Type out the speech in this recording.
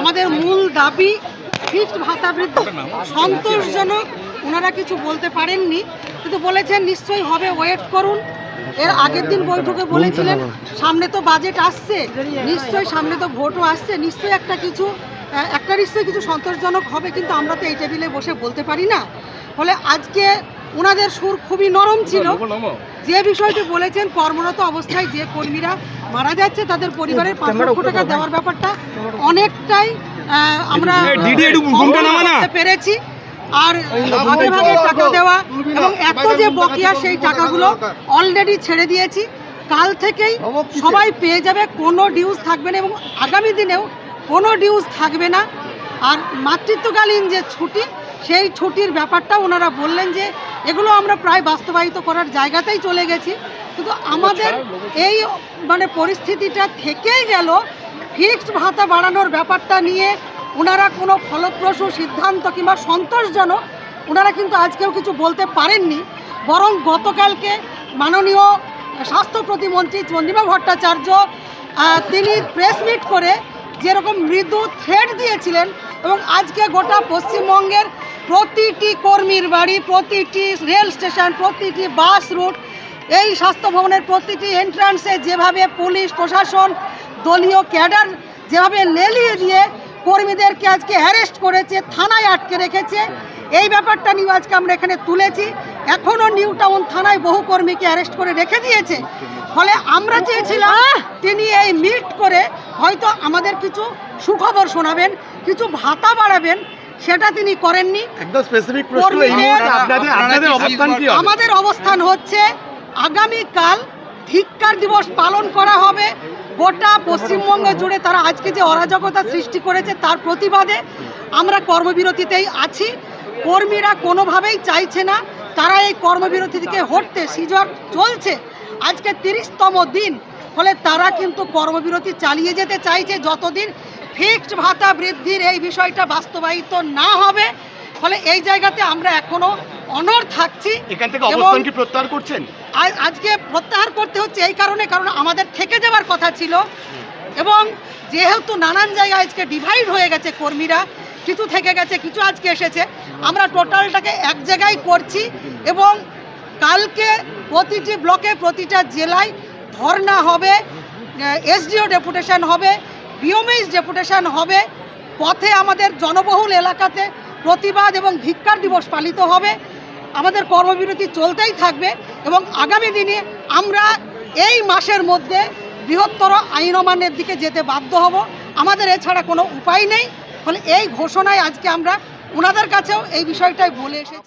আমাদের মূল দাবি ফিক্সড ভাতা বৃদ্ধি। সন্তোষজনক ওনারা কিছু বলতে পারেননি কিন্তু বলেছেন নিশ্চয়ই হবে ওয়েট করুন। এর আগের দিন বৈঠকে বলেছিলেন সামনে তো বাজেট আসছে নিশ্চয়ই সামনে তো ভোটও আসছে নিশ্চয়ই একটা কিছু একটা নিশ্চয়ই কিছু সন্তোষজনক হবে কিন্তু আমরা তো এই টেবিলে বসে বলতে পারি না। ফলে আজকে ওনাদের সুর খুবই নরম ছিল। যে বিষয়টি বলেছেন কর্মরত অবস্থায় যে কর্মীরা মারা যাচ্ছে তাদের পরিবারের পাঁচ লক্ষ টাকা দেওয়ার ব্যাপারটা অনেকটাই আমরা পেরেছি। আর ভাগে ভাগে টাকা দেওয়া এবং এত যে বকেয়া সেই টাকাগুলো অলরেডি ছেড়ে দিয়েছি। কাল থেকেই সবাই পেয়ে যাবে কোনো ডিউজ থাকবে না এবং আগামী দিনেও কোনো ডিউজ থাকবে না। আর মাতৃত্বকালীন যে ছুটি সেই ছুটির ব্যাপারটা ওনারা বললেন যে এগুলো আমরা প্রায় বাস্তবায়িত করার জায়গাতেই চলে গেছি। কিন্তু আমাদের এই মানে পরিস্থিতিটা থেকেই গেল, ফিক্সড ভাতা বাড়ানোর ব্যাপারটা নিয়ে ওনারা কোনো ফলপ্রসূ সিদ্ধান্ত কিংবা সন্তোষজনক ওনারা কিন্তু আজকেও কিছু বলতে পারেননি। বরং গতকালকে মাননীয় স্বাস্থ্য প্রতিমন্ত্রী চন্দ্রিমা ভট্টাচার্য তিনি প্রেস মিট করে যেরকম মৃদু থ্রেড দিয়েছিলেন এবং আজকে গোটা পশ্চিমবঙ্গের প্রতিটি কর্মীর বাড়ি, প্রতিটি রেল স্টেশন, প্রতিটি বাস রুট, এই স্বাস্থ্য ভবনের প্রতিটি এন্ট্রান্সে যেভাবে পুলিশ, প্রশাসন, দলীয় ক্যাডার যেভাবে লেলিয়ে দিয়ে কর্মীদেরকে আজকে অ্যারেস্ট করেছে, থানায় আটকে রেখেছে, এই ব্যাপারটা নিয়ে আজকে আমরা এখানে তুলেছি। এখনও নিউ টাউন থানায় বহু কর্মীকে অ্যারেস্ট করে রেখে দিয়েছে। ফলে আমরা চেয়েছিলাম তিনি এই মিট করে হয়তো আমাদের কিছু সুখবর শোনাবেন, কিছু ভাতা বাড়াবেন। সেটা তিনি করেননি। একদম স্পেসিফিক প্রশ্ন এই মুহূর্তে আপনাদের আপনাদের অবস্থান কি হবে? আমাদের অবস্থান হচ্ছে আগামীকাল ধিক্কার দিবস পালন করা হবে। গোটা পশ্চিমবঙ্গ জুড়ে তারা আজকে যে অরাজকতা সৃষ্টি করেছে তার প্রতিবাদে আমরা কর্মবিরতিতেই আছি। কর্মীরা কোনোভাবেই চাইছে না তারা এই কর্মবিরতি থেকে হটতে সিজন চলছে। আজকে তিরিশতম দিন ফলে তারা কিন্তু কর্মবিরতি চালিয়ে যেতে চাইছে যতদিন ফিক্সড ভাতা বৃদ্ধির এই বিষয়টা বাস্তবায়িত না হবে ফলে এই জায়গাতে আমরা এখনও অনর থাকছি। এখান থেকে অবস্থান কি প্রত্যাহার করছেন? আজ- আজকে প্রত্যাহার করতে হচ্ছে এই কারণে কারণ আমাদের থেকে যাওয়ার কথা ছিল। এবং যেহেতু নানান জায়গায় আজকে ডিভাইড হয়ে গেছে কর্মীরা কিছু থেকে গেছে কিছু আজকে এসেছে আমরা টোটালটাকে এক জায়গায় করছি এবং কালকে প্রতিটি ব্লকে প্রতিটা জেলায় ধর্না হবে এসডিও ডেপুটেশন হবে বিওমেইস ডেপুটেশন হবে। পথে আমাদের জনবহুল এলাকাতে প্রতিবাদ এবং ধিক্কার দিবস পালিত হবে। আমাদের কর্মবিরতি চলতেই থাকবে এবং আগামী দিনে আমরা এই মাসের মধ্যে বৃহত্তর আইন অমান্যের দিকে যেতে বাধ্য হব। আমাদের এছাড়া কোনো উপায় নেই। ফলে এই ঘোষণায় আজকে আমরা ওনাদের কাছেও এই বিষয়টাই বলে এসেছি।